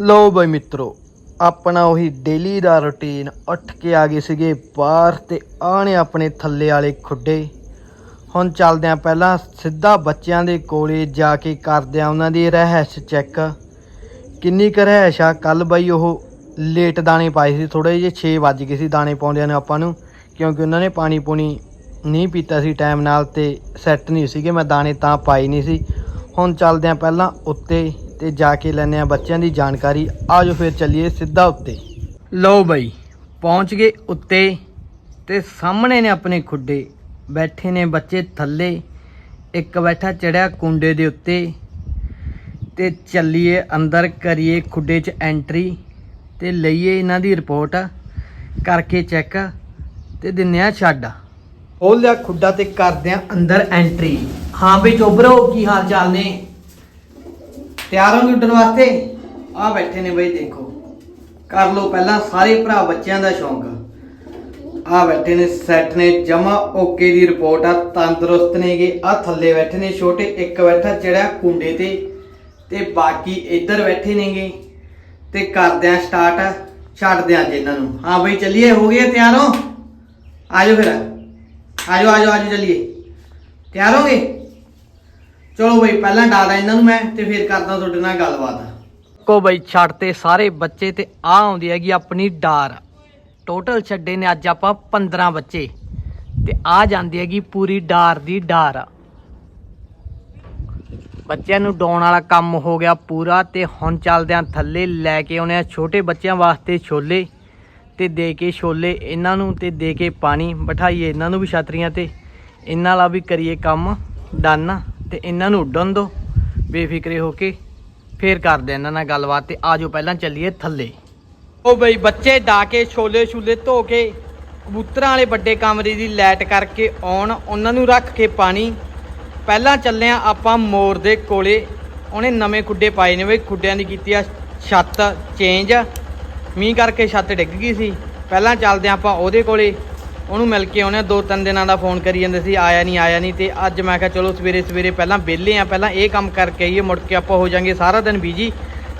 ਲੋ ਬਾਈ ਮਿੱਤਰੋ, ਆਪਣਾ ਉਹੀ ਡੇਲੀ ਦਾ ਰੁਟੀਨ ਉੱਠ ਕੇ ਆ ਗਏ ਸੀਗੇ ਬਾਹਰ ਤੇ ਆਣੇ ਆਪਣੇ ਥੱਲੇ ਵਾਲੇ ਖੁੱਡੇ। ਹੁਣ ਚੱਲਦੇ ਆ ਪਹਿਲਾਂ ਸਿੱਧਾ ਬੱਚਿਆਂ ਦੇ ਕੋਲੇ ਜਾ ਕੇ ਕਰਦੇ ਆ ਉਹਨਾਂ ਦੀ ਰਹਿਸ਼ ਚੈੱਕ ਕਿੰਨੀ ਕੁ ਰਹਿਸ਼ ਆ? ਕੱਲ ਬਾਈ ਉਹ ਲੇਟ ਦਾਣੇ ਪਾਏ ਸੀ ਥੋੜੇ ਜਿਹੇ 6 ਵਜ ਗਏ ਸੀ ਦਾਣੇ ਪਾਉਂਦਿਆਂ ਨੇ ਆਪਾਂ ਨੂੰ, ਕਿਉਂਕਿ ਉਹਨਾਂ ਨੇ ਪਾਣੀ ਪੂਣੀ ਨਹੀਂ ਪੀਤਾ ਸੀ ਟਾਈਮ ਨਾਲ ਤੇ ਸੈੱਟ ਨਹੀਂ ਸੀਗੇ, ਮੈਂ ਦਾਣੇ ਤਾਂ ਪਾਈ ਨਹੀਂ ਸੀ। ਹੁਣ ਚੱਲਦੇ ਆ ਪਹਿਲਾਂ ਉੱਤੇ। ਤੇ ਜਾ ਕੇ ਲੈਂਦੇ ਆ ਬੱਚਿਆਂ ਦੀ ਜਾਣਕਾਰੀ। ਆਜੋ ਫਿਰ ਚੱਲੀਏ ਸਿੱਧਾ ਉੱਤੇ। ਲਓ ਬਈ, ਪਹੁੰਚ ਗਏ ਉੱਤੇ ਤੇ ਸਾਹਮਣੇ ਨੇ ਆਪਣੇ ਖੁੱਡੇ। ਬੈਠੇ ਨੇ ਬੱਚੇ ਥੱਲੇ। ਇੱਕ ਬੈਠਾ ਚੜਿਆ ਕੁੰਡੇ ਦੇ ਉੱਤੇ। ਤੇ ਚੱਲੀਏ ਅੰਦਰ, ਕਰੀਏ ਖੁੱਡੇ 'ਚ ਐਂਟਰੀ ਤੇ ਲਈਏ ਇਹਨਾਂ ਦੀ ਰਿਪੋਰਟ ਕਰਕੇ ਚੈੱਕ ਤੇ ਦਿੰਨੇ ਆ ਛੱਡ। ਖੋਲ ਲਿਆ ਖੁੱਡਾ ਤੇ ਕਰਦੇ ਆ ਅੰਦਰ ਐਂਟਰੀ ਹਾਂ ਬਈ, ਚੋਬਰੋ, ਕੀ ਹਾਲ ਚਾਲ ਨੇ? ਤਿਆਰ ਹੋ ਉੱਡਣ ਵਾਸਤੇ? ਆ ਬੈਠੇ ਨੇ ਬਈ, ਦੇਖੋ। ਕਰ ਲਓ ਪਹਿਲਾਂ ਸਾਰੇ ਭਰਾ ਬੱਚਿਆਂ ਦਾ ਸ਼ੌਂਕ। ਆ ਬੈਠੇ ਨੇ, ਸੈੱਟ ਨੇ ਜਮਾ ਓਕੇ ਦੀ ਰਿਪੋਰਟ ਆ, ਤੰਦਰੁਸਤ ਨੇਗੇ। ਆ ਥੱਲੇ ਬੈਠੇ ਨੇ ਛੋਟੇ, ਇੱਕ ਬੈਠਾ ਜਿਹੜਾ ਕੁੰਡੇ ਤੇ ਤੇ ਬਾਕੀ ਇੱਧਰ ਬੈਠੇ ਨੇਗੇ। ਤੇ ਕਰਦੇ ਆ ਸਟਾਰਟ ਛੱਡਦੇ ਆ ਅੱਜ ਇਹਨਾਂ ਨੂੰ। ਹਾਂ ਬਈ, ਚੱਲੀਏ, ਹੋ ਗਏ, ਤਿਆਰ ਹੋ? ਆਜੋ ਫਿਰ। ਆਜੋ ਆਜੋ ਆਜੋ ਚੱਲੀਏ। ਤਿਆਰ ਹੋਗੇ? ਚਲੋ ਬਈ, ਪਹਿਲਾਂ ਡਾਦਾ ਇਹਨਾਂ ਨੂੰ ਮੈਂ ਤੇ ਫਿਰ ਕਰਦਾ ਤੁਹਾਡੇ ਨਾਲ ਗੱਲਬਾਤ। ਕੋ ਬਈ, ਛੱਡ ਤੇ ਸਾਰੇ ਬੱਚੇ ਤੇ ਆ ਆਉਂਦੀ ਹੈਗੀ ਆਪਣੀ ਡਾਰ। ਟੋਟਲ ਛੱਡੇ ਨੇ ਅੱਜ ਆਪਾਂ 15 ਬੱਚੇ। ਤੇ ਆ ਜਾਂਦੀ ਹੈਗੀ ਪੂਰੀ ਡਾਰ ਦੀ ਡਾਰ। ਬੱਚਿਆਂ ਨੂੰ ਡਾਉਣ ਵਾਲਾ ਕੰਮ ਹੋ ਗਿਆ ਪੂਰਾ ਤੇ ਹੁਣ ਚੱਲਦੇ ਆਂ ਥੱਲੇ ਲੈ ਕੇ ਆਉਣੇ ਆ ਛੋਟੇ ਬੱਚਿਆਂ ਵਾਸਤੇ ਛੋਲੇ ਤੇ ਦੇ ਕੇ ਛੋਲੇ ਇਹਨਾਂ ਨੂੰ ਤੇ ਦੇ ਕੇ ਪਾਣੀ ਬਿਠਾਈਏ ਇਹਨਾਂ ਨੂੰ ਵੀ ਛਤਰੀਆਂ ਤੇ। ਇਹਨਾਂ ਵਾਲਾ ਵੀ ਕਰੀਏ ਕੰਮ, ਡਨ। ਤੇ ਇਹਨਾਂ ਨੂੰ ਉੱਡਣ ਦੋ। ਬੇਫਿਕਰੇ ਹੋ ਕੇ ਫੇਰ ਕਰਦੇ ਇਹਨਾਂ ਨਾਲ ਗੱਲਬਾਤ ਤੇ ਆਜੋ ਪਹਿਲਾਂ ਚੱਲੀਏ ਥੱਲੇ। ਉਹ ਬਈ ਬੱਚੇ ਡਾ ਕੇ ਛੋਲੇ ਛੁਲੇ ਧੋ ਕੇ ਕਬੂਤਰਾਂ ਵਾਲੇ ਵੱਡੇ ਕਮਰੇ ਦੀ ਲਾਈਟ ਕਰਕੇ ਆਉਣ, ਉਹਨਾਂ ਨੂੰ ਰੱਖ ਕੇ ਪਾਣੀ। ਪਹਿਲਾਂ ਚੱਲਿਆ ਆਪਾਂ ਮੋਰ ਦੇ ਕੋਲੇ। ਉਹਨੇ ਨਵੇਂ ਖੁੱਡੇ ਪਾਏ ਨੇ ਬਈ, ਖੁੱਡਿਆਂ ਦੀ ਕੀਤੀ ਆ ਛੱਤ ਚੇਂਜ ਮੀਂਹ ਕਰਕੇ ਛੱਤ ਡਿੱਗ ਗਈ ਸੀ। ਪਹਿਲਾਂ ਚੱਲਦੇ ਆ ਆਪਾਂ ਉਹਦੇ ਕੋਲੇ। ਉਹਨੂੰ ਮਿਲ ਕੇ ਆਉਣੇ ਆ, ਦੋ ਤਿੰਨ ਦਿਨਾਂ ਦਾ ਫੋਨ ਕਰੀ ਜਾਂਦੇ ਸੀ ਆਇਆ ਨਹੀਂ ਆਇਆ ਨਹੀਂ ਤੇ ਅੱਜ ਮੈਂ ਕਿਹਾ ਚਲੋ ਸਵੇਰੇ ਸਵੇਰੇ ਪਹਿਲਾਂ ਵਿਹਲੇ ਆ ਪਹਿਲਾਂ ਇਹ ਕੰਮ ਕਰਕੇ ਆਈਏ ਮੁੜ ਕੇ ਆਪਾਂ ਹੋ ਜਾਾਂਗੇ ਸਾਰਾ ਦਿਨ ਬੀਜੀ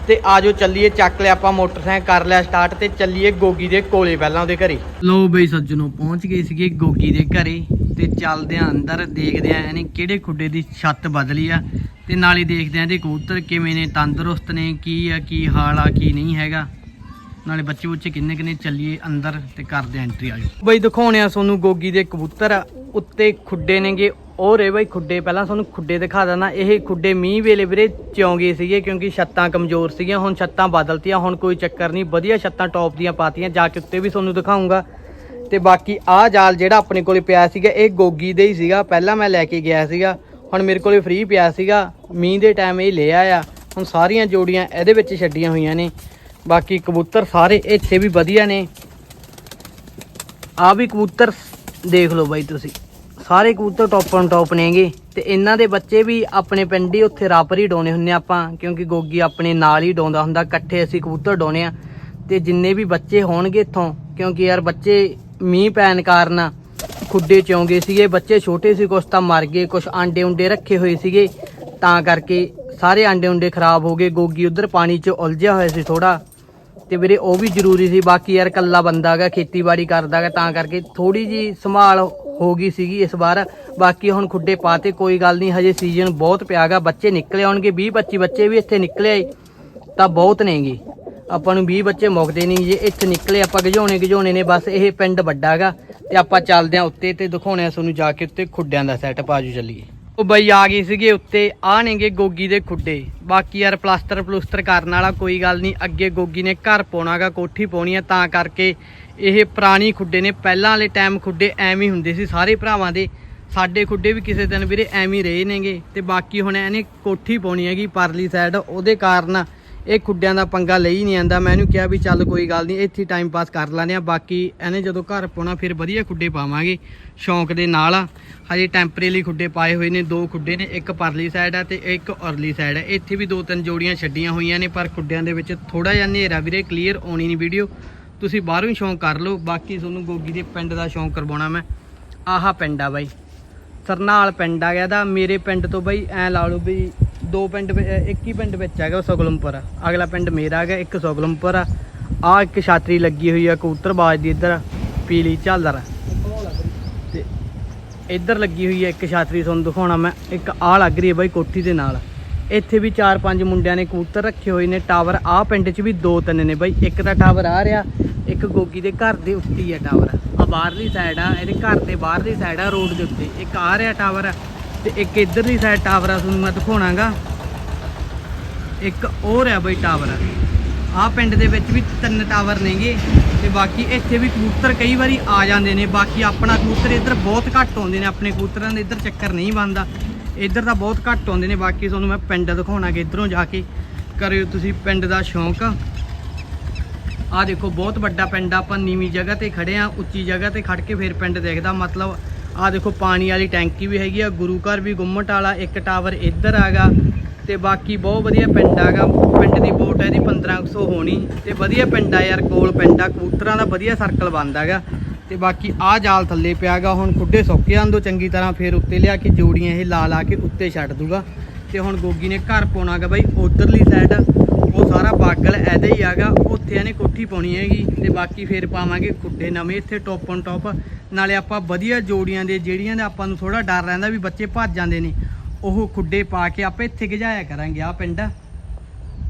ਤੇ ਆਜੋ ਚੱਲੀਏ ਚੱਕ ਲਿਆ ਆਪਾਂ ਮੋਟਰਸਾਈਕਲ ਕਰ ਲਿਆ ਸਟਾਰਟ ਤੇ ਚੱਲੀਏ ਗੋਗੀ ਦੇ ਕੋਲੇ ਪਹਿਲਾਂ ਉਹਦੇ ਘਰੇ। ਲੋ ਬਈ ਸੱਜਣੋ ਪਹੁੰਚ ਗਏ ਸੀਗੇ ਗੋਗੀ ਦੇ ਘਰੇ ਤੇ ਚੱਲਦੇ ਆ ਅੰਦਰ ਦੇਖਦੇ ਆ ਇਹਨੇ ਕਿਹੜੇ ਖੁੱਡੇ ਦੀ ਛੱਤ ਬਦਲੀ ਆ ਤੇ ਨਾਲੇ ਦੇਖਦੇ ਆ ਇਹਦੇ ਕਬੂਤਰ ਕਿਵੇਂ ਨੇ ਤੰਦਰੁਸਤ ਨੇ ਕੀ ਆ ਕੀ ਹਾਲ ਆ ਕੀ ਨਹੀਂ ਹੈਗਾ। ਨਾਲੇ ਬੱਚੇ ਬੁੱਚੇ ਕਿੰਨੇ ਕਿੰਨੇ ਚੱਲੀਏ ਅੰਦਰ ਤੇ ਕਰਦੇ ਐਂਟਰੀ ਆਜੋ ਬਈ ਦਿਖਾਉਣੇ ਆ ਤੁਹਾਨੂੰ ਗੋਗੀ ਦੇ ਕਬੂਤਰ ਉੱਤੇ ਖੁੱਡੇ ਨੇਗੇ। ਉਹ ਰੇ ਬਈ ਖੁੱਡੇ, ਪਹਿਲਾਂ ਤੁਹਾਨੂੰ ਖੁੱਡੇ ਦਿਖਾ ਦਿੰਦਾ। ਇਹ ਖੁੱਡੇ ਮੀਂਹ ਵੇਲੇ ਵੀਰੇ ਚੌਂਗੇ ਸੀਗੇ ਕਿਉਂਕਿ ਛੱਤਾਂ ਕਮਜ਼ੋਰ ਸੀਗੀਆਂ, ਹੁਣ ਛੱਤਾਂ ਬਦਲਤੀਆਂ, ਹੁਣ ਕੋਈ ਚੱਕਰ ਨਹੀਂ। ਵਧੀਆ ਛੱਤਾਂ ਟੌਪ ਦੀਆਂ ਪਾਤੀਆਂ, ਜਾ ਕੇ ਉੱਤੇ ਵੀ ਤੁਹਾਨੂੰ ਦਿਖਾਉਂਗਾ। ਤੇ ਬਾਕੀ ਆਹ ਜਾਲ ਜਿਹੜਾ ਆਪਣੇ ਕੋਲੇ ਪਿਆ ਸੀਗਾ, ਇਹ ਗੋਗੀ ਦੇ ਹੀ ਸੀਗਾ। ਪਹਿਲਾਂ ਮੈਂ ਲੈ ਕੇ ਗਿਆ ਸੀਗਾ, ਹੁਣ ਮੇਰੇ ਕੋਲੇ ਫ੍ਰੀ ਪਿਆ ਸੀਗਾ। ਮੀਂਹ ਦੇ ਟਾਈਮ ਇਹ ਲਿਆ ਆ ਹੁਣ ਸਾਰੀਆਂ ਜੋੜੀਆਂ ਇਹਦੇ ਵਿੱਚ ਛੱਡੀਆਂ ਹੋਈਆਂ ਨੇ। ਬਾਕੀ ਕਬੂਤਰ ਸਾਰੇ ਇੱਥੇ ਵੀ ਵਧੀਆ ਨੇ। ਆ ਵੀ ਕਬੂਤਰ ਦੇਖ ਲਓ ਬਾਈ ਤੁਸੀਂ। ਸਾਰੇ ਕਬੂਤਰ ਟੌਪ ਔਨ ਟੌਪ ਨੇਗੇ ਤੇ ਇਹਨਾਂ ਦੇ ਬੱਚੇ ਵੀ ਆਪਣੇ ਪਿੰਡ ਹੀ ਉੱਥੇ ਰਾਪਰ ਹੀ ਡਾਉਣੇ ਹੁੰਨੇ ਆਪਾਂ, ਕਿਉਂਕਿ ਗੋਗੀ ਆਪਣੇ ਨਾਲ ਹੀ ਡਾਉਂਦਾ ਹੁੰਦਾ, ਇਕੱਠੇ ਅਸੀਂ ਕਬੂਤਰ ਡਾਉਣੇ ਆ। ਤੇ ਜਿੰਨੇ ਵੀ ਬੱਚੇ ਹੋਣਗੇ ਇੱਥੋਂ, ਕਿਉਂਕਿ ਯਾਰ ਬੱਚੇ ਮੀਂਹ ਪੈਣ ਕਾਰਨ ਖੁੱਡੇ ਚੌਂਗੇ ਸੀਗੇ, ਬੱਚੇ ਛੋਟੇ ਸੀ, ਕੁਛ ਤਾਂ ਮਰ ਗਏ, ਕੁਛ ਆਂਡੇ ਉਂਡੇ ਰੱਖੇ ਹੋਏ ਸੀਗੇ। ਤਾਂ ਕਰਕੇ ਸਾਰੇ ਆਂਡੇ ਉਂਡੇ ਖਰਾਬ ਹੋ ਗਏ। ਗੋਗੀ ਉਧਰ ਪਾਣੀ 'ਚ ਉਲਝਿਆ ਹੋਇਆ ਸੀ ਥੋੜਾ ਤੇ ਵੀਰੇ ਉਹ ਵੀ ਜ਼ਰੂਰੀ ਸੀ, ਬਾਕੀ ਯਾਰ ਕੱਲਾ ਬੰਦਾ ਗਾ ਖੇਤੀਬਾੜੀ ਕਰਦਾ ਗਾ ਤਾਂ ਕਰਕੇ ਥੋੜੀ ਜੀ ਸੰਭਾਲ ਹੋ ਗਈ ਸੀਗੀ ਇਸ ਵਾਰ। ਬਾਕੀ ਹੁਣ ਖੁੱਡੇ ਪਾਤੇ, ਕੋਈ ਗੱਲ ਨਹੀਂ, ਹਜੇ ਸੀਜ਼ਨ ਬਹੁਤ ਪਿਆ ਗਾ ਬੱਚੇ ਨਿਕਲੇ ਆਉਣਗੇ 20 25 ਬੱਚੇ ਵੀ ਇੱਥੇ ਨਿਕਲੇ ਤਾਂ ਬਹੁਤ ਨੇਗੇ ਆਪਾਂ ਨੂੰ 20 ਬੱਚੇ ਮੁੱਕਦੇ ਨਹੀਂ ਜੇ, ਇੱਥੇ ਨਿਕਲੇ ਆਪਾਂ ਗਝਾਉਣੇ ਗਝਾਉਣੇ ਨੇ, ਬਸ ਇਹ ਪਿੰਡ ਵੱਡਾ ਗਾ ਤੇ ਆਪਾਂ ਚੱਲਦੇ ਆ ਉੱਤੇ ਤੇ ਦਿਖਾਉਣੇ ਆ ਤੁਹਾਨੂੰ ਜਾ ਕੇ ਉੱਤੇ ਖੁੱਡਿਆਂ ਦਾ ਸੈਟਅਪ ਆਜੂ ਚੱਲੀਏ। ਉਹ ਬਈ ਆ ਗਈ ਸੀਗੇ ਉੱਤੇ ਆ ਨੇਗੇ ਗੋਗੀ ਦੇ ਖੁੱਡੇ। ਬਾਕੀ ਯਾਰ ਪਲਾਸਟਰ ਪਲੂਸਟਰ ਕਰਨ ਵਾਲਾ ਕੋਈ ਗੱਲ ਨਹੀਂ, ਅੱਗੇ ਗੋਗੀ ਨੇ ਘਰ ਪਾਉਣਾਗਾ, ਕੋਠੀ ਪਾਉਣੀ ਆ, ਤਾਂ ਕਰਕੇ ਇਹ ਪੁਰਾਣੀ ਖੁੱਡੇ ਨੇ, ਪਹਿਲਾਂ ਵਾਲੇ ਟਾਈਮ ਖੁੱਡੇ ਐਵੇਂ ਹੀ ਹੁੰਦੇ ਸੀ ਸਾਰੇ ਭਰਾਵਾਂ ਦੇ। ਸਾਡੇ ਖੁੱਡੇ ਵੀ ਕਿਸੇ ਦਿਨ ਵੀਰੇ ਐਵੇਂ ਹੀ ਰਹੇ ਨੇਗੇ। ਤੇ ਬਾਕੀ ਹੁਣ ਇਹਨੇ ਕੋਠੀ ਪਾਉਣੀ ਹੈਗੀ ਪਰਲੀ ਸਾਈਡ ਉਹਦੇ ਕਾਰਨ ਇਹ ਖੁੱਡਿਆਂ ਦਾ ਪੰਗਾ ਲਈ ਨਹੀਂ ਆਂਦਾ। ਮੈਂ ਇਹਨੂੰ ਕਿਹਾ ਵੀ ਚੱਲ ਕੋਈ ਗੱਲ ਨਹੀਂ, ਇੱਥੇ ਟਾਈਮ ਪਾਸ ਕਰ ਲੈਂਦੇ ਆ ਬਾਕੀ ਇਹਨੇ ਜਦੋਂ ਘਰ ਪਾਉਣਾ, ਫਿਰ ਵਧੀਆ ਖੁੱਡੇ ਪਾਵਾਂਗੇ। ਸ਼ੌਂਕ ਦੇ ਨਾਲ ਹਜੇ ਟੈਂਪਰੇਰੀ ਖੁੱਡੇ ਪਾਏ ਹੋਏ ਨੇ, ਦੋ ਖੁੱਡੇ ਨੇ, ਇੱਕ ਪਰਲੀ ਸਾਈਡ ਆ ਤੇ ਇੱਕ ਔਰਲੀ ਸਾਈਡ ਹੈ ਇੱਥੇ ਵੀ ਦੋ ਤਿੰਨ ਜੋੜੀਆਂ ਛੱਡੀਆਂ ਹੋਈਆਂ ਨੇ, ਪਰ ਖੁੱਡਿਆਂ ਦੇ ਵਿੱਚ ਥੋੜਾ ਜਿਹਾ ਹਨੇਰਾ ਵੀਰੇ ਕਲੀਅਰ ਆਉਣੀ ਨਹੀਂ ਵੀਡੀਓ। ਤੁਸੀਂ ਬਾਹਰੋਂ ਹੀ ਸ਼ੌਂਕ ਕਰ ਲਓ। ਬਾਕੀ ਤੁਹਾਨੂੰ ਗੋਗੀ ਦੇ ਪਿੰਡ ਦਾ ਸ਼ੌਂਕ ਕਰਵਾਉਣਾ ਮੈਂ। ਆਹਾ ਪਿੰਡ ਆ ਬਾਈ। ਸਰਨਾਲ ਪਿੰਡ ਆ ਗਿਆ ਦਾ ਮੇਰੇ ਪਿੰਡ ਤੋਂ ਬਈ ਐ ਲਾ ਲਓ ਵੀ ਦੋ ਪਿੰਡ ਇੱਕ ਹੀ ਪਿੰਡ ਵਿੱਚ ਹੈਗਾ ਸੁਗਲਮਪੁਰ। ਅਗਲਾ ਪਿੰਡ ਮੇਰਾ ਹੈਗਾ, ਇੱਕ ਸੁਗਲਮਪੁਰ। ਆ ਆਹ ਇੱਕ ਛਾਤਰੀ ਲੱਗੀ ਹੋਈ ਆ ਕਬੂਤਰਬਾਜ਼ ਦੀ ਇੱਧਰ, ਪੀਲੀ ਝਾਲਰ ਤੇ ਇੱਧਰ ਲੱਗੀ ਹੋਈ ਹੈ ਇੱਕ ਛਾਤਰੀ, ਤੁਹਾਨੂੰ ਦਿਖਾਉਣਾ ਮੈਂ। ਇੱਕ ਆਹ ਲੱਗ ਰਹੀ ਹੈ ਬਾਈ ਕੋਠੀ ਦੇ ਨਾਲ। ਇੱਥੇ ਵੀ ਚਾਰ ਪੰਜ ਮੁੰਡਿਆਂ ਨੇ ਕਬੂਤਰ ਰੱਖੇ ਹੋਏ ਨੇ। ਟਾਵਰ ਆਹ ਪਿੰਡ 'ਚ ਵੀ ਦੋ ਤਿੰਨ ਨੇ ਬਾਈ। ਇੱਕ ਤਾਂ ਟਾਵਰ ਆ ਰਿਹਾ, ਇੱਕ ਗੋਗੀ ਦੇ ਘਰ ਦੇ ਉੱਤੇ ਹੀ ਆ ਟਾਵਰ। ਬਾਹਰਲੀ ਸਾਈਡ ਆ, ਇਹਦੇ ਘਰ ਦੇ ਬਾਹਰਲੀ ਸਾਈਡ ਆ ਰੋਡ ਦੇ ਉੱਤੇ। ਇੱਕ ਆ ਰਿਹਾ ਟਾਵਰ ਤੇ ਇੱਕ ਇੱਧਰਲੀ ਸਾਈਡ ਟਾਵਰ ਆ, ਤੁਹਾਨੂੰ ਮੈਂ ਦਿਖਾਉਣਾਗਾ। ਇੱਕ ਹੋਰ ਆ ਬਈ ਟਾਵਰ ਆਹ ਪਿੰਡ ਦੇ ਵਿੱਚ ਵੀ ਤਿੰਨ ਟਾਵਰ ਨੇਗੇ ਤੇ ਬਾਕੀ ਇੱਥੇ ਵੀ ਕਬੂਤਰ ਕਈ ਵਾਰੀ ਆ ਜਾਂਦੇ ਨੇ। ਬਾਕੀ ਆਪਣਾ ਕਬੂਤਰ ਇੱਧਰ ਬਹੁਤ ਘੱਟ ਆਉਂਦੇ ਨੇ, ਆਪਣੇ ਕਬੂਤਰਾਂ ਦੇ ਇੱਧਰ ਚੱਕਰ ਨਹੀਂ ਬਣਦਾ। ਇੱਧਰ ਤਾਂ ਬਹੁਤ ਘੱਟ ਆਉਂਦੇ ਨੇ। ਬਾਕੀ ਤੁਹਾਨੂੰ ਮੈਂ ਪਿੰਡ ਦਿਖਾਉਣਾ ਕਿ ਇੱਧਰੋਂ ਜਾ ਕੇ। ਕਰਿਓ ਤੁਸੀਂ ਪਿੰਡ ਦਾ ਸ਼ੌਂਕ। ਆਹ ਦੇਖੋ, ਬਹੁਤ ਵੱਡਾ ਪਿੰਡ ਆਪਾਂ ਨੀਵੀਂ ਜਗ੍ਹਾ ਤੇ ਖੜੇ ਆ, ਉੱਚੀ ਜਗ੍ਹਾ ਤੇ ਖੜ ਕੇ ਫਿਰ ਪਿੰਡ ਦੇਖਦਾ। ਮਤਲਬ ਆਹ ਦੇਖੋ, ਪਾਣੀ ਵਾਲੀ ਟੈਂਕੀ ਵੀ ਹੈਗੀ ਆ, ਗੁਰੂ ਘਰ ਵੀ ਗੁੰਮਟ ਵਾਲਾ, ਇੱਕ ਟਾਵਰ ਇੱਧਰ ਆਗਾ ਤੇ ਬਾਕੀ ਬਹੁਤ ਵਧੀਆ ਪਿੰਡ ਆਗਾ ਪਿੰਡ ਦੀ ਵੋਟ ਇਹਦੀ 1500 ਹੋਣੀ, ਤੇ ਵਧੀਆ ਪਿੰਡ ਆ ਯਾਰ, ਕੋਲ ਪਿੰਡ ਆ, ਕਬੂਤਰਾਂ ਦਾ ਵਧੀਆ ਸਰਕਲ ਬਣਦਾਗਾ ਤੇ ਬਾਕੀ ਆਹ ਜਾਲ ਥੱਲੇ ਪਿਆਗਾ ਹੁਣ ਖੁੱਡੇ ਸੌਕੇ ਆਂਦੋ ਚੰਗੀ ਤਰ੍ਹਾਂ, ਫਿਰ ਉੱਤੇ ਲਿਆ ਕੇ ਜੋੜੀਆਂ ਇਹ ਲਾ ਲਾ ਕੇ ਉੱਤੇ ਛੱਡ ਦੂਗਾ। ਤੇ ਹੁਣ ਗੋਗੀ ਨੇ ਘਰ ਪਾਉਣਾਗਾ ਬਾਈ, ਉਧਰਲੀ ਸਾਈਡ ਉਹ ਸਾਰਾ ਬਾਗਲ ਐਦਾ ਹੀ ਆਗਾ ਉੱਥੇ ਇਹਨੇ ਕੋਠੀ ਪਾਉਣੀ ਹੈਗੀ ਤੇ ਬਾਕੀ ਫੇਰ ਪਾਵਾਂਗੇ ਖੁੱਡੇ ਨਵੇਂ ਇੱਥੇ ਟੋਪ ਔਨ ਟੋਪ ਨਾਲੇ ਆਪਾਂ ਵਧੀਆ ਜੋੜੀਆਂ ਦੇ ਜਿਹੜੀਆਂ ਦੇ ਆਪਾਂ ਨੂੰ ਥੋੜਾ ਡਰ ਰਹਿੰਦਾ ਵੀ ਬੱਚੇ ਭੱਜ ਜਾਂਦੇ ਨੇ, ਉਹ ਖੁੱਡੇ ਪਾ ਕੇ ਆਪਾਂ ਇੱਥੇ ਗਜਾਇਆ ਕਰਾਂਗੇ ਆ ਪਿੰਡ।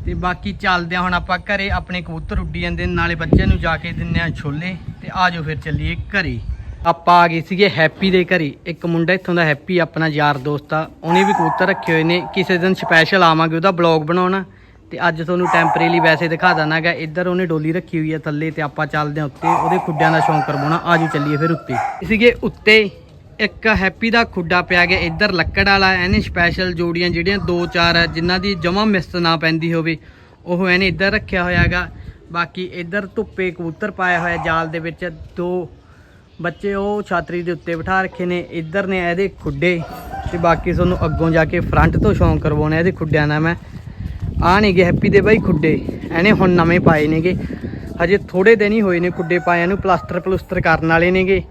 ਤੇ ਬਾਕੀ ਚੱਲਦੇ ਹਾਂ ਹੁਣ ਆਪਾਂ ਘਰੇ, ਆਪਣੇ ਕਬੂਤਰ ਉੱਡੀ ਜਾਂਦੇ ਨੇ, ਨਾਲੇ ਬੱਚਿਆਂ ਨੂੰ ਜਾ ਕੇ ਦਿੰਨੇ ਆ ਛੋਲੇ ਤੇ ਆਜੋ ਫਿਰ ਚੱਲੀਏ ਘਰੇ। ਆਪਾਂ ਆ ਗਏ ਸੀਗੇ ਹੈਪੀ ਦੇ ਘਰੇ। ਇੱਕ ਮੁੰਡਾ ਇੱਥੋਂ ਦਾ ਹੈਪੀ, ਆਪਣਾ ਯਾਰ ਦੋਸਤ ਆ, ਉਹਨੇ ਵੀ ਕਬੂਤਰ ਰੱਖੇ ਹੋਏ ਨੇ। ਕਿਸੇ ਦਿਨ ਸਪੈਸ਼ਲ ਆਵਾਂਗੇ ਉਹਦਾ ਬਲੌਗ ਬਣਾਉਣਾ। ਤੇ ਅੱਜ ਤੁਹਾਨੂੰ ਟੈਂਪਰੇਰੀ ਵੈਸੇ ਦਿਖਾ ਦਾਂਗਾ ਇੱਧਰ ਉਹਨੇ ਡੋਲੀ ਰੱਖੀ ਹੋਈ ਹੈ ਥੱਲੇ ਤੇ ਆਪਾਂ ਚੱਲਦੇ ਹਾਂ ਉੱਤੇ, ਉਹਦੇ ਖੁੱਡਿਆਂ ਦਾ ਸ਼ੌਂਕ ਕਰਵਾਉਣਾ ਆਜੋ ਚੱਲੀਏ ਫਿਰ ਉੱਤੇ। ਸੀਗੇ ਉੱਤੇ ਇੱਕ ਹੈਪੀ ਦਾ ਖੁੱਡਾ ਪਿਆ ਗਿਆ, ਇੱਧਰ ਲੱਕੜ ਵਾਲਾ ਇਹਨੇ ਸਪੈਸ਼ਲ ਜੋੜੀਆਂ ਜਿਹੜੀਆਂ ਦੋ ਚਾਰ ਜਿਨ੍ਹਾਂ ਦੀ ਜਮਾ ਮਿਸਤ ਨਾ ਪੈਂਦੀ ਹੋਵੇ, ਉਹ ਇਹਨੇ ਇੱਧਰ ਰੱਖਿਆ ਹੋਇਆ ਹੈਗਾ। ਬਾਕੀ ਇੱਧਰ ਧੁੱਪੇ ਕਬੂਤਰ ਪਾਇਆ ਹੋਇਆ ਜਾਲ ਦੇ ਵਿੱਚ, ਦੋ ਬੱਚੇ ਉਹ ਛਾਤਰੀ ਦੇ ਉੱਤੇ ਬਿਠਾ ਰੱਖੇ ਨੇ, ਇੱਧਰ ਨੇ ਇਹਦੇ ਖੁੱਡੇ ਤੇ ਬਾਕੀ ਤੁਹਾਨੂੰ ਅੱਗੋਂ ਜਾ ਕੇ ਫਰੰਟ ਤੋਂ ਸ਼ੌਂਕ ਕਰਵਾਉਣਾ, ਇਹਦੇ ਖੁੱਡਿਆਂ ਦਾ ਮੈਂ। ਆ ਨੇਗੇ ਹੈਪੀ ਦੇ ਬਾਈ ਖੁੱਡੇ। ਇਹਨੇ ਹੁਣ ਨਵੇਂ ਪਾਏ ਨੇਗੇ ਹਜੇ ਥੋੜੇ ਦਿਨ ਹੀ ਹੋਏ ਨੇ ਖੁੱਡੇ ਪਾਇਆਂ ਨੂੰ, ਪਲਾਸਟਰ ਪਲੂਸਟਰ ਕਰਨ ਵਾਲੇ ਨੇਗੇ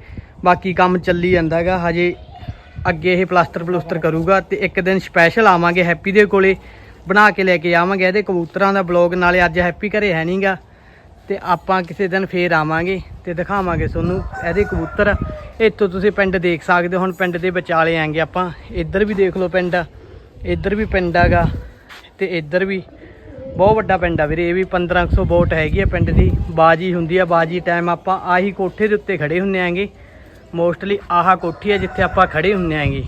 ਬਾਕੀ ਕੰਮ ਚੱਲੀ ਜਾਂਦਾ ਜਾਂਦਾਗਾ ਹਜੇ ਅੱਗੇ ਇਹ ਪਲਾਸਟਰ ਪਲੂਸਟਰ ਕਰੂਗਾ ਤੇ ਇੱਕ ਦਿਨ ਸਪੈਸ਼ਲ ਆਵਾਂਗੇ ਹੈਪੀ ਦੇ ਕੋਲੇ। ਬਣਾ ਕੇ ਲੈ ਕੇ ਆਵਾਂਗੇ ਇਹਦੇ ਕਬੂਤਰਾਂ ਦਾ ਬਲੌਗ ਨਾਲੇ ਅੱਜ ਹੈਪੀ ਘਰੇ ਹੈ ਨਹੀਂਗਾ ਤੇ ਆਪਾਂ ਕਿਸੇ ਦਿਨ ਫੇਰ ਆਵਾਂਗੇ ਤੇ ਦਿਖਾਵਾਂਗੇ ਤੁਹਾਨੂੰ ਇਹਦੇ ਕਬੂਤਰ। ਇੱਥੋਂ ਤੁਸੀਂ ਪਿੰਡ ਦੇਖ ਸਕਦੇ ਹੋ, ਹੁਣ ਪਿੰਡ ਦੇ ਵਿਚਾਲੇ ਆਂਗੇ ਆਪਾਂ। ਇੱਧਰ ਵੀ ਦੇਖ ਲਓ ਪਿੰਡ। ਇੱਧਰ ਵੀ ਪਿੰਡ ਹੈਗਾ। ਤੇ ਇੱਧਰ ਵੀ ਬਹੁਤ ਵੱਡਾ ਪਿੰਡ ਆ ਵੀਰੇ, ਇਹ ਵੀ 1500 ਵੋਟ ਹੈਗੀ ਆ ਪਿੰਡ ਦੀ। ਬਾਜੀ ਹੁੰਦੀ ਆ, ਬਾਜੀ ਟਾਈਮ ਆਪਾਂ ਆਹੀ ਕੋਠੇ ਦੇ ਉੱਤੇ ਖੜੇ ਹੁੰਨੇ ਆਂਗੇ ਮੋਸਟਲੀ ਆਹ ਕੋਠੀ ਆ ਜਿੱਥੇ ਆਪਾਂ ਖੜੇ ਹੁੰਨੇ ਆਂਗੇ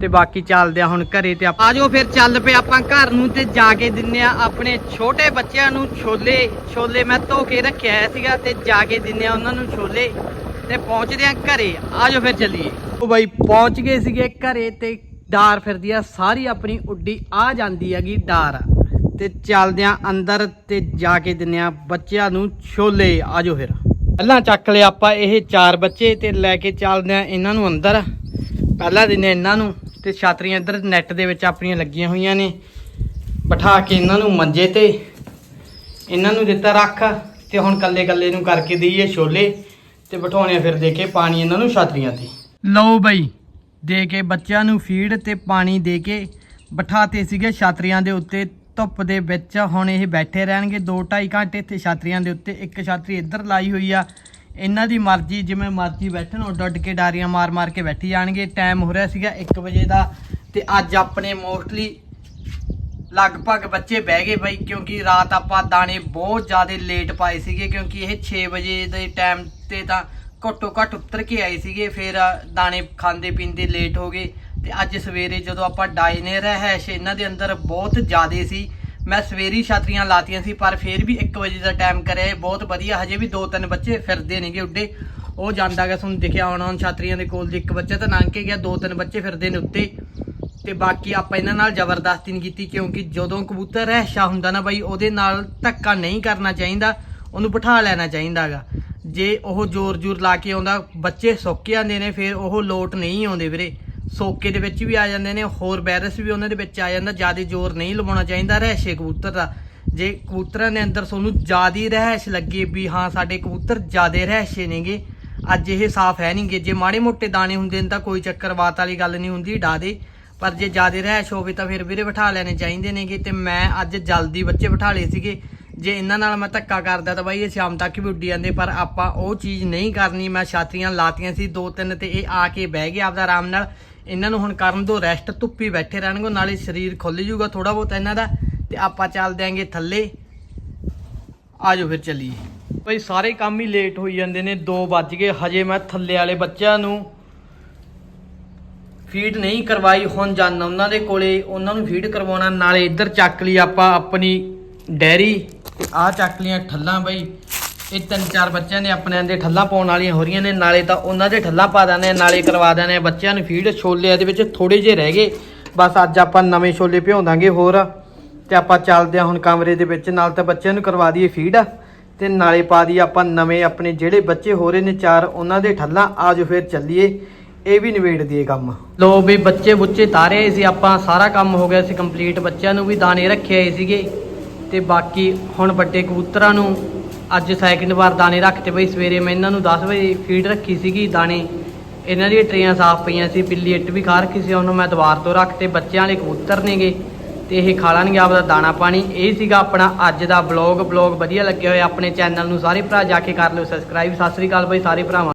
ਤੇ ਬਾਕੀ ਚੱਲਦੇ ਆ ਹੁਣ ਘਰੇ ਤੇ ਆਪਾਂ ਆਜੋ ਫਿਰ ਚੱਲ ਪਏ ਆਪਾਂ ਘਰ ਨੂੰ ਤੇ ਜਾ ਕੇ ਦਿੰਨੇ ਆ ਆਪਣੇ ਛੋਟੇ ਬੱਚਿਆਂ ਨੂੰ ਛੋਲੇ। ਛੋਲੇ ਮੈਂ ਧੋ ਕੇ ਰੱਖਿਆ ਹੋਇਆ ਸੀਗਾ ਤੇ ਜਾ ਕੇ ਦਿੰਨੇ ਆ ਉਹਨਾਂ ਨੂੰ ਛੋਲੇ। ਤੇ ਪਹੁੰਚਦੇ ਆ ਘਰੇ। ਆਜੋ ਫਿਰ ਚੱਲੀਏ। ਉਹ ਬਾਈ ਪਹੁੰਚ ਗਏ ਸੀਗੇ ਘਰੇ ਤੇ ਡਾਰ ਫਿਰਦੀ ਆ, ਸਾਰੀ ਆਪਣੀ ਉੱਡੀ ਆ ਜਾਂਦੀ ਹੈਗੀ ਡਾਰ। ਤੇ ਚੱਲਦਿਆਂ ਅੰਦਰ ਤੇ ਜਾ ਕੇ ਦਿੰਨੇ ਆ ਬੱਚਿਆਂ ਨੂੰ ਛੋਲੇ। ਆਜੋ ਫਿਰ। ਪਹਿਲਾਂ ਚੱਕ ਲਿਆ ਆਪਾਂ ਇਹ ਚਾਰ ਬੱਚੇ ਤੇ ਲੈ ਕੇ ਚੱਲਦੇ ਆ ਇਹਨਾਂ ਨੂੰ ਅੰਦਰ। ਪਹਿਲਾਂ ਦਿਨੇ ਇਹਨਾਂ ਨੂੰ ਤੇ ਛਾਤਰੀਆਂ ਇੱਧਰ ਨੈਟ ਦੇ ਵਿੱਚ ਆਪਣੀਆਂ ਲੱਗੀਆਂ ਹੋਈਆਂ ਨੇ। ਬਿਠਾ ਕੇ ਇਹਨਾਂ ਨੂੰ ਮੰਜੇ ਤੇ। ਇਹਨਾਂ ਨੂੰ ਦਿੱਤਾ ਰੱਖ ਤੇ ਹੁਣ ਕੱਲੇ ਕੱਲੇ ਨੂੰ ਕਰਕੇ ਦਈਏ ਛੋਲੇ ਤੇ ਬਿਠਾਉਣੇ ਫਿਰ ਦੇ ਕੇ ਪਾਣੀ ਇਹਨਾਂ ਨੂੰ ਛਾਤਰੀਆਂ ਤੇ। ਲਓ ਬਈ ਦੇ ਕੇ ਬੱਚਿਆਂ ਨੂੰ ਫੀਡ ਤੇ ਪਾਣੀ ਦੇ ਕੇ ਬਿਠਾਤੇ ਸੀਗੇ ਛਾਤਰੀਆਂ ਦੇ ਉੱਤੇ। ਧੁੱਪ ਦੇ ਵਿੱਚ ਹੁਣ ਇਹ ਬੈਠੇ ਰਹਿਣਗੇ। 2.5 ਘੰਟੇ ਇੱਥੇ ਛਾਤਰੀਆਂ ਦੇ ਉੱਤੇ ਇੱਕ ਛਾਤਰੀ ਇੱਧਰ ਲਾਈ ਹੋਈ ਆ। ਇਹਨਾਂ ਦੀ ਮਰਜ਼ੀ, ਜਿਵੇਂ ਮਰਜ਼ੀ ਬੈਠਣ ਉੱਡ ਉੱਡ ਕੇ ਡਾਰੀਆਂ ਮਾਰ ਮਾਰ ਕੇ ਬੈਠੀ ਜਾਣਗੇ। ਟਾਈਮ ਹੋ ਰਿਹਾ ਸੀਗਾ 1 ਵਜੇ ਦਾ ਤੇ ਅੱਜ ਆਪਣੇ ਮੋਸਟਲੀ ਲਗਭਗ ਬੱਚੇ ਬਹਿ ਗਏ ਬਈ, ਕਿਉਂਕਿ ਰਾਤ ਆਪਾਂ ਦਾਣੇ ਬਹੁਤ ਜ਼ਿਆਦਾ ਲੇਟ ਪਾਏ ਸੀਗੇ, ਕਿਉਂਕਿ ਇਹ 6 ਵਜੇ ਦੇ ਟਾਈਮ ਤੇ ਤਾਂ ਘੱਟੋ ਘੱਟ ਉੱਤਰ ਕੇ ਆਏ ਸੀਗੇ, ਫਿਰ ਦਾਣੇ ਖਾਂਦੇ ਪੀਂਦੇ ਲੇਟ ਹੋ ਗਏ ਤੇ ਅੱਜ ਸਵੇਰੇ ਜਦੋਂ ਆਪਾਂ ਡਾਈ ਨੇ ਰਹਿਸ਼ ਇਹਨਾਂ ਦੇ ਅੰਦਰ ਬਹੁਤ ਜ਼ਿਆਦੇ ਸੀ। ਮੈਂ ਸਵੇਰੀ ਛਾਤਰੀਆਂ ਲਾਤੀਆਂ ਸੀ, ਪਰ ਫਿਰ ਵੀ 1 ਵਜੇ ਦਾ ਟਾਈਮ ਕਰਿਆ ਬਹੁਤ ਵਧੀਆ, ਹਜੇ ਵੀ ਦੋ ਤਿੰਨ ਬੱਚੇ ਫਿਰਦੇ ਨੇਗੇ ਉੱਡੇ। ਉਹ ਜਾਂਦਾ ਗਿਆ ਤੁਹਾਨੂੰ ਦਿਖਿਆ ਹੋਣਾ, ਹੁਣ ਛਾਤਰੀਆਂ ਦੇ ਕੋਲ ਦੇ ਇੱਕ ਬੱਚਾ ਤਾਂ ਲੰਘ ਕੇ ਗਿਆ, ਦੋ ਤਿੰਨ ਬੱਚੇ ਫਿਰਦੇ ਨੇ ਉੱਤੇ। ਤੇ ਬਾਕੀ ਆਪਾਂ ਇਹਨਾਂ ਨਾਲ ਜ਼ਬਰਦਸਤੀ ਨਹੀਂ ਕੀਤੀ, ਕਿਉਂਕਿ ਜਦੋਂ ਕਬੂਤਰ ਰਹਿਸ਼ਾ ਹੁੰਦਾ ਨਾ ਬਾਈ, ਉਹਦੇ ਨਾਲ ਧੱਕਾ ਨਹੀਂ ਕਰਨਾ ਚਾਹੀਦਾ, ਉਹਨੂੰ ਬਿਠਾ ਲੈਣਾ ਚਾਹੀਦਾਗਾ ਜੇ ਉਹ ਜ਼ੋਰ-ਜ਼ੋਰ ਲਾ ਕੇ ਆਉਂਦਾ, ਬੱਚੇ ਸੁੱਕ ਜਾਂਦੇ ਨੇ, ਫਿਰ ਉਹ ਲੋਟ ਨਹੀਂ ਆਉਂਦੇ ਵੀਰੇ। ਸੋਕੇ ਦੇ ਵਿੱਚ ਵੀ ਆ ਜਾਂਦੇ ਨੇ, ਹੋਰ ਵਾਇਰਸ ਵੀ ਉਹਨਾਂ ਦੇ ਵਿੱਚ ਆ ਜਾਂਦਾ, ਜ਼ਿਆਦਾ ਜ਼ੋਰ ਨਹੀਂ ਲਵਾਉਣਾ ਚਾਹੀਦਾ ਰਹਿਸ਼ੇ ਕਬੂਤਰ ਦਾ। ਜੇ ਕਬੂਤਰਾਂ ਦੇ ਅੰਦਰ ਤੁਹਾਨੂੰ ਜਿਆਦੀ ਰਹਿਸ਼ ਲੱਗੇ ਵੀ ਹਾਂ, ਸਾਡੇ ਕਬੂਤਰ ਜਿਆਦੇ ਰਹਿਸ਼ੇ ਨੇਗੇ, ਅੱਜ ਇਹ ਸਾਫ਼ ਹੈ ਨਹੀਂਗੇ। ਜੇ ਮਾੜੇ ਮੋਟੇ ਦਾਣੇ ਹੁੰਦੇ ਨੇ ਤਾਂ ਕੋਈ ਚੱਕਰ ਬਾਤ ਵਾਲੀ ਗੱਲ ਨਹੀਂ ਹੁੰਦੀ, ਡਾ ਦੇ। ਪਰ ਜੇ ਜ਼ਿਆਦਾ ਰਹਿਸ਼ ਹੋਵੇ ਤਾਂ ਫਿਰ ਵੀਰੇ ਬਿਠਾ ਲੈਣੇ ਚਾਹੀਦੇ ਨੇਗੇ ਤੇ ਮੈਂ ਅੱਜ ਜਲਦੀ ਬੱਚੇ ਬਿਠਾ ਲਏ ਸੀਗੇ। ਜੇ ਇਹਨਾਂ ਨਾਲ ਮੈਂ ਧੱਕਾ ਕਰਦਾ ਤਾਂ ਬਾਈ ਇਹ ਸ਼ਾਮ ਤੱਕ ਵੀ ਉੱਡੀ ਜਾਂਦੇ, ਪਰ ਆਪਾਂ ਉਹ ਚੀਜ਼ ਨਹੀਂ ਕਰਨੀ। ਮੈਂ ਛਾਤੀਆਂ ਲਾਤੀਆਂ ਸੀ, ਦੋ ਤਿੰਨ ਤੇ ਇਹ ਆ ਕੇ ਬਹਿ ਗਏ ਆਪਦਾ ਆਰਾਮ ਨਾਲ। ਇਹਨਾਂ ਨੂੰ ਹੁਣ ਕਰਨ ਦੋ ਰੈਸਟ ਧੁੱਪੀ ਬੈਠੇ ਰਹਿਣਗੇ, ਨਾਲੇ ਸਰੀਰ ਖੁੱਲ ਜੂਗਾ ਥੋੜਾ ਬਹੁਤ ਇਹਨਾਂ ਦਾ, ਤੇ ਆਪਾਂ ਚੱਲ ਦਿਆਂਗੇ ਥੱਲੇ। ਆਜੋ ਫਿਰ ਚੱਲੀਏ। ਭਾਈ ਸਾਰੇ ਕੰਮ ਹੀ ਲੇਟ ਹੋਈ ਜਾਂਦੇ ਨੇ 2 ਵੱਜ ਗਏ, ਹਜੇ ਮੈਂ ਥੱਲੇ ਵਾਲੇ ਬੱਚਿਆਂ ਨੂੰ ਫੀਡ ਨਹੀਂ ਕਰਵਾਈ, ਹੁਣ ਜਾਣਾ ਉਹਨਾਂ ਦੇ ਕੋਲੇ, ਉਹਨਾਂ ਨੂੰ ਫੀਡ ਕਰਵਾਉਣਾ, ਨਾਲੇ ਇੱਧਰ ਚੱਕ ਲਈ ਆਪਾਂ ਆਪਣੀ ਡੈਰੀ ਤੇ ਆਹ ਚੱਕ ਲੀਆਂ ਠੱਲਾਂ ਬਈ। ਇਹ ਤਿੰਨ ਚਾਰ ਬੱਚਿਆਂ ਨੇ ਆਪਣਿਆਂ ਦੇ ਠੱਲਾਂ ਪਾਉਣ ਵਾਲੀਆਂ ਹੋ ਰਹੀਆਂ ਨੇ। ਨਾਲੇ ਤਾਂ ਉਹਨਾਂ ਦੇ ਠੱਲਾਂ ਪਾ ਦਾਨੇ ਨਾਲੇ ਕਰਵਾ ਦਾਨੇ ਬੱਚਿਆਂ ਨੂੰ ਫੀਡ ਛੋਲੇ ਇਹਦੇ ਵਿੱਚ ਥੋੜੇ ਜਿਹੇ ਰਹਿ ਗਏ। ਬਸ ਅੱਜ ਆਪਾਂ ਨਵੇਂ ਛੋਲੇ ਭਿਉਂ ਦਾਂਗੇ ਹੋਰ। ਤੇ ਆਪਾਂ ਚੱਲਦੇ ਹਾਂ ਹੁਣ ਕਮਰੇ ਦੇ ਵਿੱਚ, ਨਾਲ ਤਾਂ ਬੱਚਿਆਂ ਨੂੰ ਕਰਵਾ ਦਈਏ ਫੀਡ ਤੇ ਨਾਲੇ ਪਾ ਦਈਏ ਆਪਾਂ ਨਵੇਂ ਆਪਣੇ ਜਿਹੜੇ ਬੱਚੇ ਹੋ ਰਹੇ ਨੇ ਚਾਰ, ਉਹਨਾਂ ਦੇ ਠੱਲਾਂ। ਆਜੋ ਫਿਰ ਚੱਲੀਏ। ਇਹ ਵੀ ਨਿਬੇੜ ਦਈਏ ਕੰਮ। ਲੋ ਵੀ ਬੱਚੇ ਬੁੱਚੇ ਤਾਰੇ ਸੀ, ਆਪਾਂ ਸਾਰਾ ਕੰਮ ਹੋ ਗਿਆ ਸੀ ਕੰਪਲੀਟ ਬੱਚਿਆਂ ਨੂੰ ਵੀ ਦਾਣੇ ਰੱਖੇ ਆਏ ਸੀਗੇ। ਤੇ ਬਾਕੀ ਹੁਣ ਵੱਡੇ ਕਬੂਤਰਾਂ ਨੂੰ ਅੱਜ ਸੈਕਿੰਡ ਵਾਰ ਦਾਣੇ ਰੱਖਤੇ ਬਈ, ਸਵੇਰੇ ਮੈਂ ਇਹਨਾਂ ਨੂੰ 10 ਵਜੇ ਫੀਡ ਰੱਖੀ ਸੀਗੀ ਦਾਣੇ। ਇਹਨਾਂ ਦੀਆਂ ਟਰੇਆਂ ਸਾਫ਼ ਪਈਆਂ ਸੀ ਬਿੱਲੀ ਇੱਟ ਵੀ ਖਾ ਰੱਖੀ ਸੀ, ਉਹਨੂੰ ਮੈਂ ਦੁਬਾਰ ਤੋਂ ਰੱਖਤੇ, ਬੱਚਿਆਂ ਵਾਲੇ ਕਬੂਤਰ ਨੇਗੇ, ਤੇ ਇਹ ਖਾ ਲੈਣਗੇ ਆਪਦਾ ਦਾਣਾ ਪਾਣੀ। ਇਹ ਸੀਗਾ ਆਪਣਾ ਅੱਜ ਦਾ ਬਲੌਗ ਬਲੌਗ ਵਧੀਆ ਲੱਗਿਆ ਹੋਇਆ, ਆਪਣੇ ਚੈਨਲ ਨੂੰ ਸਾਰੇ ਭਰਾ ਜਾ ਕੇ ਕਰ ਲਿਓ ਸਬਸਕ੍ਰਾਈਬ ਸਤਿ ਸ੍ਰੀ ਅਕਾਲ ਬਈ, ਸਾਰੇ ਭਰਾਵਾਂ